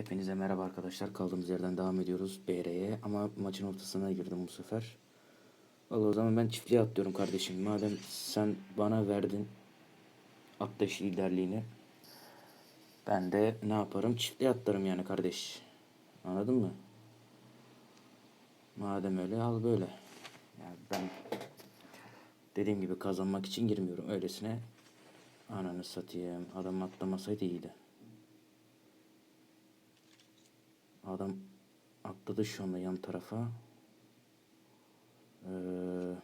Hepinize merhaba arkadaşlar. Kaldığımız yerden devam ediyoruz BR'ye ama maçın ortasına girdim bu sefer. Vallahi o zaman ben çiftliğe atlıyorum kardeşim. Madem sen bana verdin atlayış liderliğini ben de ne yaparım? Çiftliğe atlarım yani kardeş. Anladın mı? Madem öyle al böyle. Yani ben dediğim gibi kazanmak için girmiyorum. Öylesine ananı satayım. Adam atlamasaydı iyiydi. Adam atladı şu anda yan tarafa. Ee,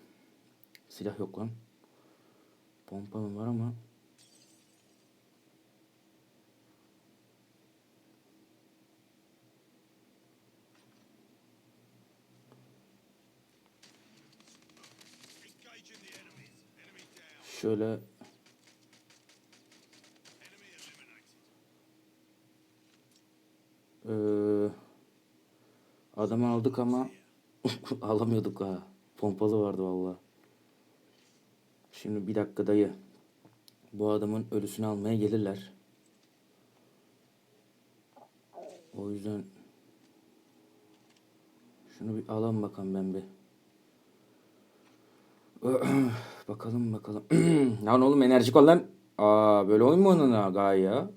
silah yok lan. Pompalım var ama şöyle adamı aldık ama alamıyorduk ha. Pompalı vardı valla. Şimdi bir dakika dayı. Bu adamın ölüsünü almaya gelirler. O yüzden şunu bir alalım bakalım ben bir. bakalım bakalım. Lan oğlum enerjik ol lan. Aa böyle oyun mu oynanır ya?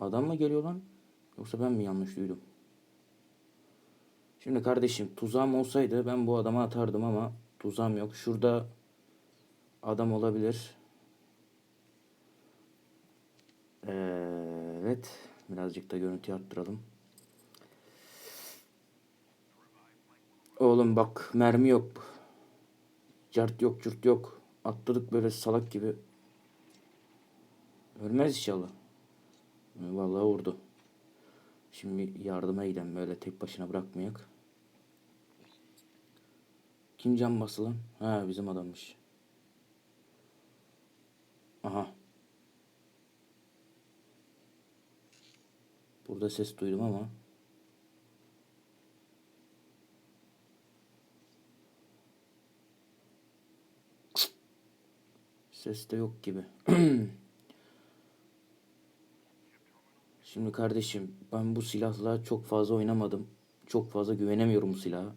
Adam mı geliyor lan? Yoksa ben mi yanlış duydum? Şimdi kardeşim tuzağım olsaydı ben bu adama atardım ama tuzağım yok. Şurada adam olabilir. Evet. Birazcık da görüntü arttıralım. Oğlum bak mermi yok. Cart yok cürt yok. Atladık böyle salak gibi. Ölmez inşallah. Vallahi vurdu. Şimdi yardıma gidelim böyle tek başına bırakmayak. Kim can bastı lan? Ha bizim adammış. Aha. Burada ses duydum ama. Ses de yok gibi. Şimdi kardeşim ben bu silahla çok fazla oynamadım. Çok fazla güvenemiyorum bu silaha.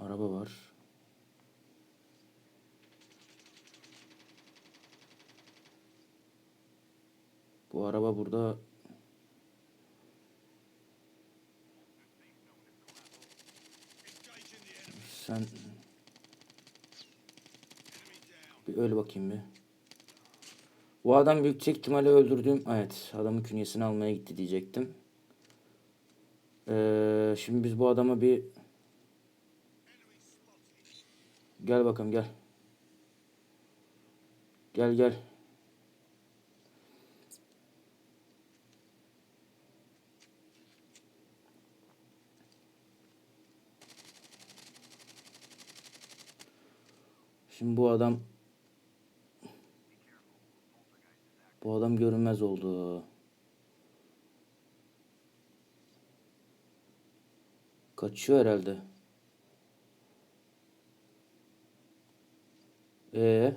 Araba var. Bu araba burada sen bir öl bakayım bir. Bu adam yüksek ihtimalle öldürdüğüm... Evet adamın künyesini almaya gitti diyecektim. Ee, şimdi biz bu adama bir... Gel bakalım gel. Gel gel. Şimdi bu adam bu adam görünmez oldu. Kaçıyor herhalde. Ee,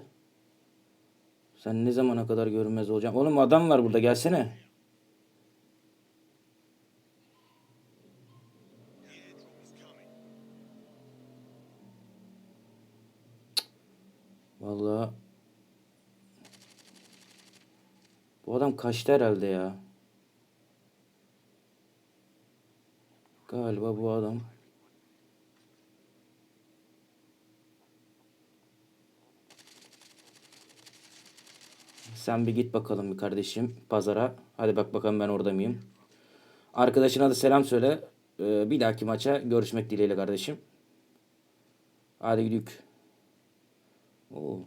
sen ne zamana kadar görünmez olacaksın? Oğlum adam var burada gelsene. Adam kaçtı herhalde ya. Galiba bu adam. Sen bir git bakalım bir kardeşim pazara. Hadi bak bakalım ben orada mıyım. Arkadaşına da selam söyle. Ee, bir dahaki maça görüşmek dileğiyle kardeşim. Hadi gidiyoruz. Oo.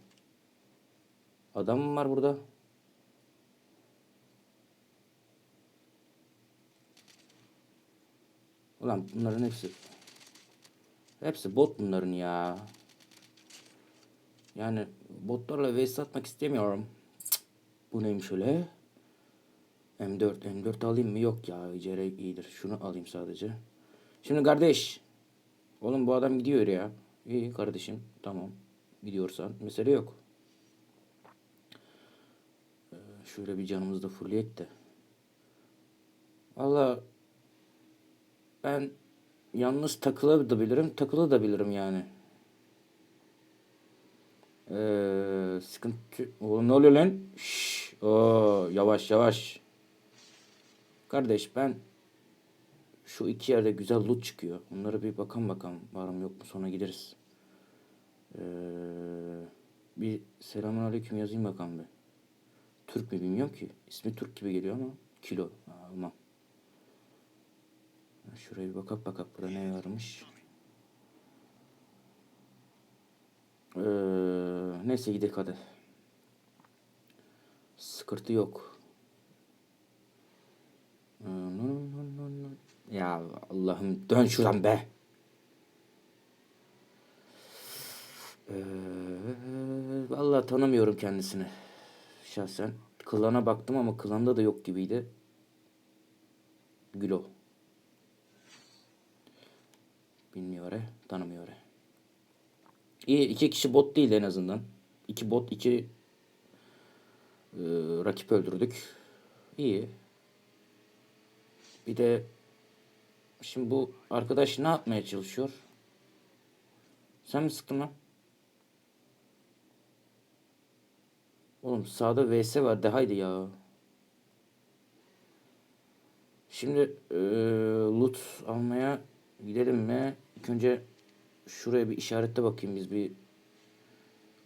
Adam mı var burada? Ulan bunların hepsi hepsi bot bunların ya. Yani botlarla vs atmak istemiyorum. Bu neymiş öyle? M4 M4 alayım mı? Yok ya. ICR iyidir. Şunu alayım sadece. Şimdi kardeş. Oğlum bu adam gidiyor ya. İyi kardeşim. Tamam. Gidiyorsan mesele yok. Ee, Şöyle bir canımızı da fulleyek de. Valla ben yalnız takılabilirim, takılabilirim yani. Ee, sıkıntı... Oğlum ne oluyor lan? Şşş. Oo, yavaş yavaş. Kardeş ben şu iki yerde güzel loot çıkıyor. Onlara bir bakalım bakalım. Var mı yok mu sonra gideriz. Ee, bir selamun aleyküm yazayım bakalım bir. Türk mü bilmiyorum ki. İsmi Türk gibi geliyor ama kilo. Ha, Almam. Şuraya bir bakak bakak burada ne varmış. Ee, neyse gidelim hadi. Sıkıntı yok. Ya Allah'ım dön şuradan be. Ee, vallahi tanımıyorum kendisini. Şahsen. Kılana baktım ama kılanda da yok gibiydi. Gülo. Bilmiyor. Tanımıyor. İyi iki kişi bot değil en azından. İki bot iki e, rakip öldürdük. İyi. Bir de şimdi bu arkadaş ne yapmaya çalışıyor? Sen mi sıktın lan? Oğlum sağda VS var de haydi ya. Şimdi e, loot almaya gidelim mi? İlk önce şuraya bir işarette bakayım biz bir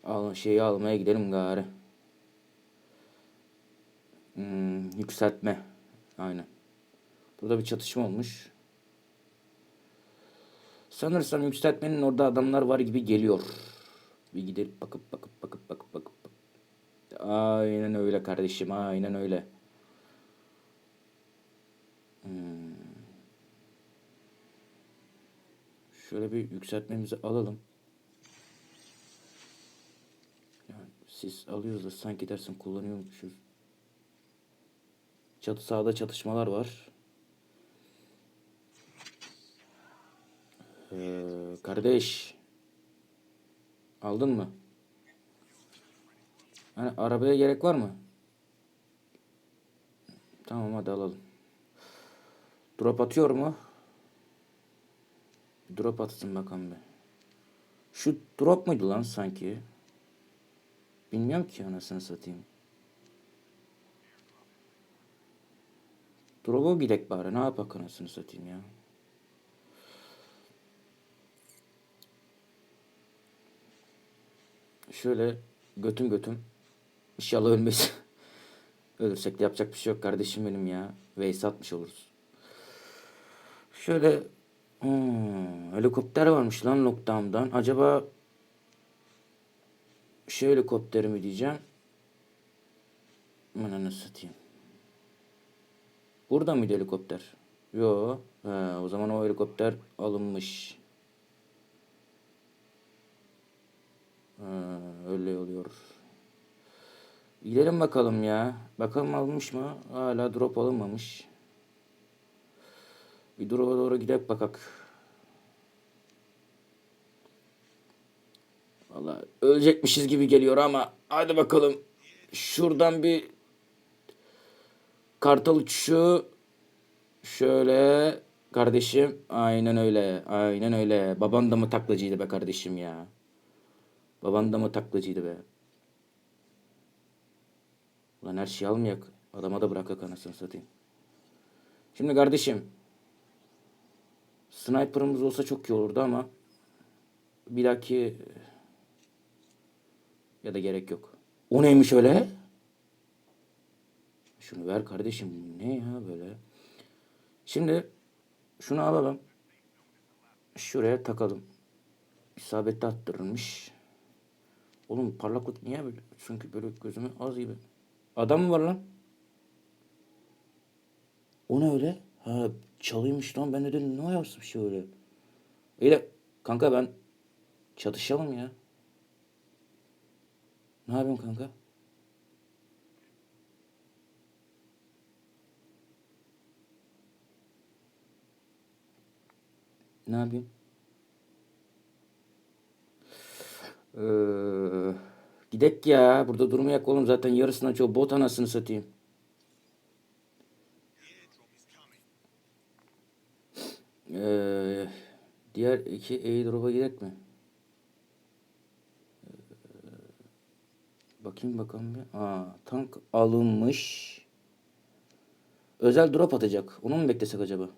al, şeyi almaya gidelim gari. Hmm, yükseltme. Aynen. Burada bir çatışma olmuş. Sanırsam yükseltmenin orada adamlar var gibi geliyor. Bir gidip bakıp bakıp bakıp bakıp bakıp. Aynen öyle kardeşim aynen öyle. Hmm. Şöyle bir yükseltmemizi alalım. Yani siz alıyoruz da sanki dersin kullanıyormuşuz. Çatı sahada çatışmalar var. Ee, kardeş. Aldın mı? Hani arabaya gerek var mı? Tamam hadi alalım. Drop atıyor mu? Drop atsın bakalım be. Şu drop muydu lan sanki? Bilmiyorum ki anasını satayım. Drop'a gidek bari. Ne yapak anasını satayım ya. Şöyle götüm götüm. İnşallah ölmeyiz. Ölürsek de yapacak bir şey yok kardeşim benim ya. Veys atmış oluruz. Şöyle helikopter varmış lan Lockdown'dan. Acaba şu helikopteri mi diyeceğim? Ananı satayım. Burada mıydı helikopter? Yo. He, o zaman o helikopter alınmış. Ha, öyle oluyor. Gidelim bakalım ya. Bakalım almış mı? Hala drop alınmamış. Bir drop'a doğru gidelim bakak. Vallahi ölecekmişiz gibi geliyor ama hadi bakalım. Şuradan bir kartal uçuşu şöyle kardeşim aynen öyle aynen öyle baban da mı taklacıydı be kardeşim ya baban da mı taklacıydı be Ulan her şeyi almayak. Adama da bırakak anasını satayım. Şimdi kardeşim. Sniper'ımız olsa çok iyi olurdu ama bir dahaki ya da gerek yok. O neymiş öyle? Şunu ver kardeşim. Ne ya böyle? Şimdi şunu alalım. Şuraya takalım. İsabetli attırılmış. Oğlum parlaklık niye böyle? Çünkü böyle gözüme az gibi. Adam mı var lan? O ne öyle? Ha çalıymış lan. Ben de dedim ne yapsın bir şey öyle. İyi de kanka ben çatışalım ya. Ne yapıyorsun kanka? Ne yapayım? Ee, Gidek ya. Burada durmayak oğlum. Zaten yarısından çoğu bot anasını satayım. Ee, diğer iki airdrop'a gidek mi? Ee, bakayım bakalım bir. Aa, tank alınmış. Özel drop atacak. Onu mu beklesek acaba?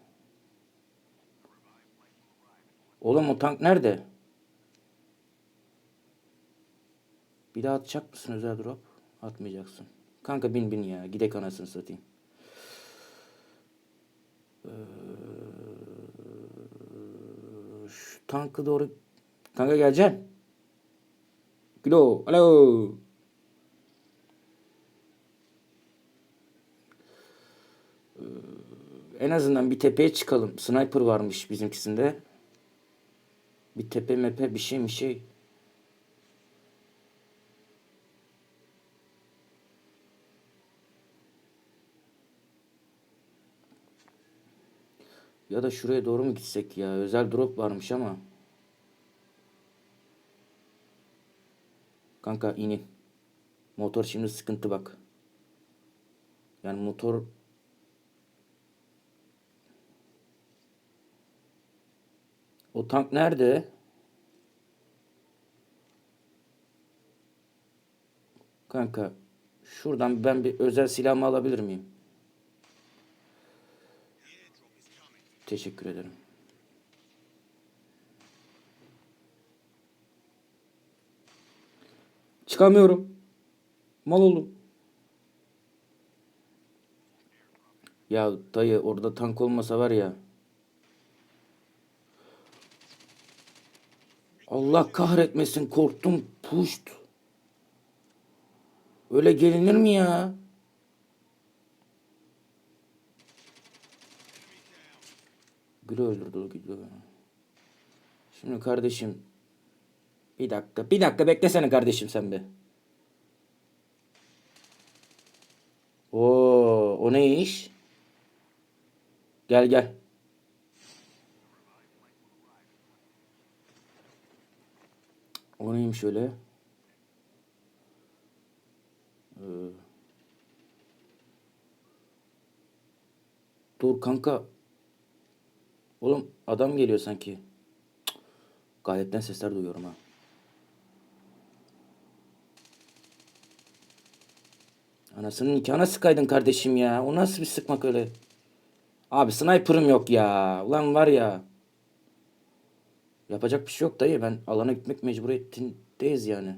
Oğlum o tank nerede? Bir daha atacak mısın özel drop? Atmayacaksın. Kanka bin bin ya. Gidek anasını satayım. Şu tankı doğru... Kanka geleceksin. Gülo. Alo. Ee, En azından bir tepeye çıkalım. Sniper varmış bizimkisinde. Bir tepe mepe bir şey bir şey. Ya da şuraya doğru mu gitsek ya? Özel drop varmış ama. Kanka inin. Motor şimdi sıkıntı bak. Yani motor O tank nerede? Kanka şuradan ben bir özel silahımı alabilir miyim? Teşekkür ederim. Çıkamıyorum. Mal oldum. Ya dayı orada tank olmasa var ya. Allah kahretmesin korktum. Puşt. Öyle gelinir mi ya? Gülü öldürdü Gülü. Şimdi kardeşim. Bir dakika. Bir dakika beklesene kardeşim sen be. Oo, o ne iş? Gel gel. O neymiş öyle? Ee, dur kanka. Oğlum adam geliyor sanki. Cık, Galetten sesler duyuyorum ha. Anasının nikahına sıkaydın kardeşim ya. O nasıl bir sıkmak öyle? Abi sniper'ım yok ya. Ulan var ya. Yapacak bir şey yok dayı. Ben alana gitmek mecburiyetindeyiz yani.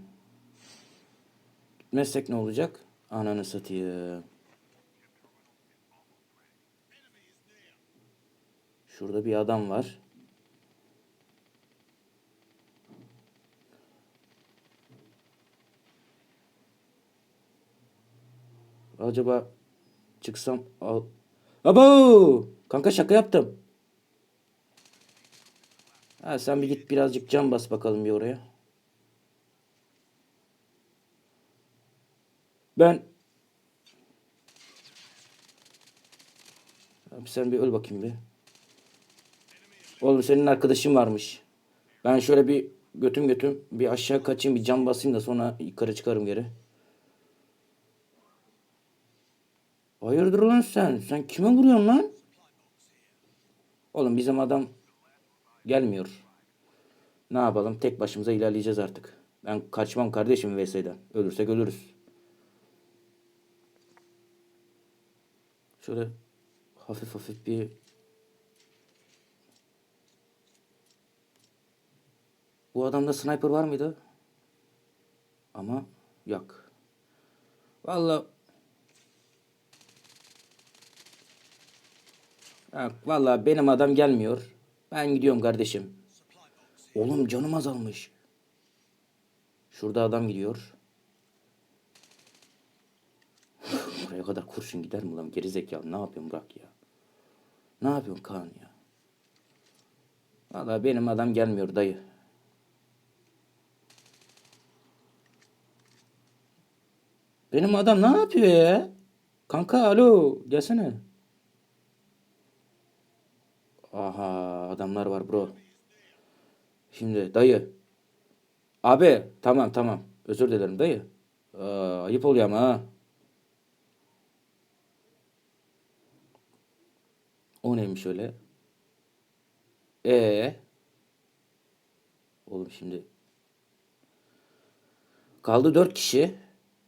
Gitmezsek ne olacak? Ananı satayım. Şurada bir adam var. Acaba çıksam al. Abo! Kanka şaka yaptım. Ha sen bir git birazcık can bas bakalım bir oraya. Ben Abi sen bir öl bakayım bir. Oğlum senin arkadaşın varmış. Ben şöyle bir götüm götüm bir aşağı kaçayım bir cam basayım da sonra yukarı çıkarım geri. Hayırdır lan sen? Sen kime vuruyorsun lan? Oğlum bizim adam gelmiyor. Ne yapalım? Tek başımıza ilerleyeceğiz artık. Ben kaçmam kardeşim VS'den. Ölürsek ölürüz. Şöyle hafif hafif bir Bu adamda sniper var mıydı? Ama yok. Vallahi Ha, vallahi benim adam gelmiyor. Ben gidiyorum kardeşim. Oğlum canım azalmış. Şurada adam gidiyor. Buraya kadar kurşun gider mi lan? Gerizekalı ne yapıyorsun bırak ya. Ne yapıyorsun Kaan ya? Vallahi benim adam gelmiyor dayı. Benim adam ne yapıyor ya? Kanka alo gelsene. Aha adamlar var bro. Şimdi dayı. Abi tamam tamam. Özür dilerim dayı. Aa, ayıp oluyor ama ha. O neymiş öyle? Ee. Oğlum şimdi. Kaldı dört kişi.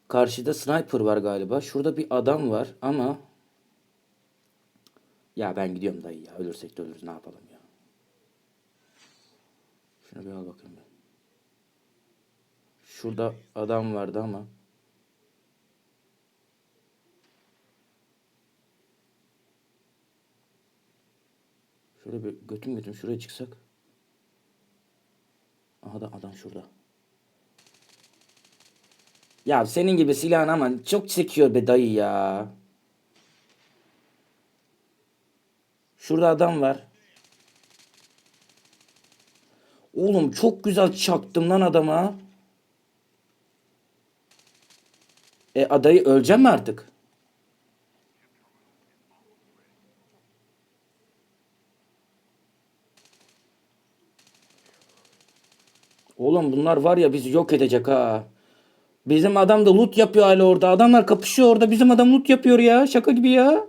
Karşıda sniper var galiba. Şurada bir adam var ama ya ben gidiyorum dayı ya. Ölürsek de ölürüz ne yapalım ya. Şunu bir al bakayım ben. Şurada adam vardı ama. Şöyle bir götüm götüm şuraya çıksak. Aha da adam şurada. Ya senin gibi silahın ama çok çekiyor be dayı ya. Şurada adam var. Oğlum çok güzel çaktım lan adama. E adayı öleceğim mi artık? Oğlum bunlar var ya bizi yok edecek ha. Bizim adam da loot yapıyor hala orada. Adamlar kapışıyor orada. Bizim adam loot yapıyor ya. Şaka gibi ya.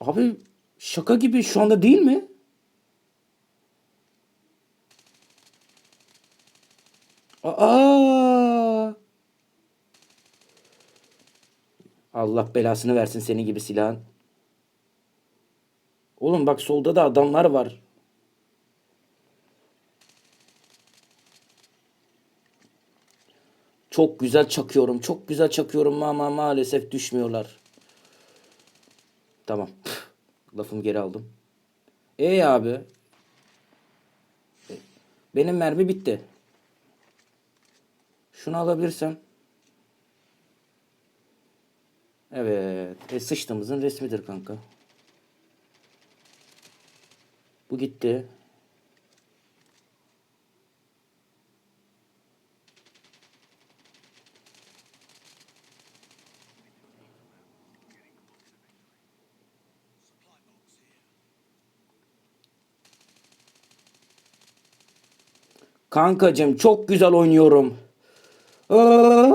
Abi şaka gibi şu anda değil mi? Aa! Allah belasını versin senin gibi silahın. Oğlum bak solda da adamlar var. Çok güzel çakıyorum. Çok güzel çakıyorum ama maalesef düşmüyorlar. Tamam. Lafımı geri aldım. Ey abi. Benim mermi bitti. Şunu alabilirsem. Evet. E, sıçtığımızın resmidir kanka. Bu gitti. Kankacım çok güzel oynuyorum. Aa!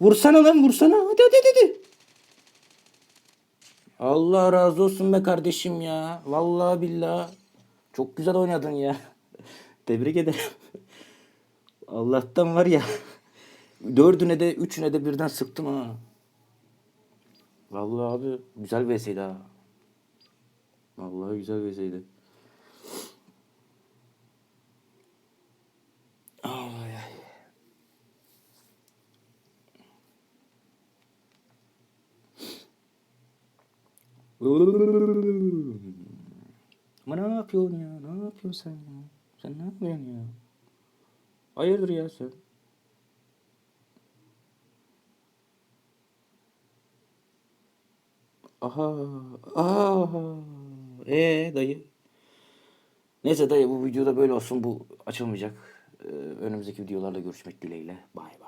Vursana lan vursana. Hadi hadi hadi, hadi. Allah razı olsun be kardeşim ya. Vallahi billahi. Çok güzel oynadın ya. Tebrik ederim. Allah'tan var ya. Dördüne de üçüne de birden sıktım ha. Vallahi abi güzel VS'ydi ha. Vallahi güzel VS'ydi. Ama ne yapıyorsun ya? Ne yapıyorsun sen ya? Sen ne yapıyorsun ya? Hayırdır ya sen? Aha, aha. Ee dayı. Neyse dayı bu videoda böyle olsun. Bu açılmayacak. Ee, önümüzdeki videolarda görüşmek dileğiyle. Bay bay.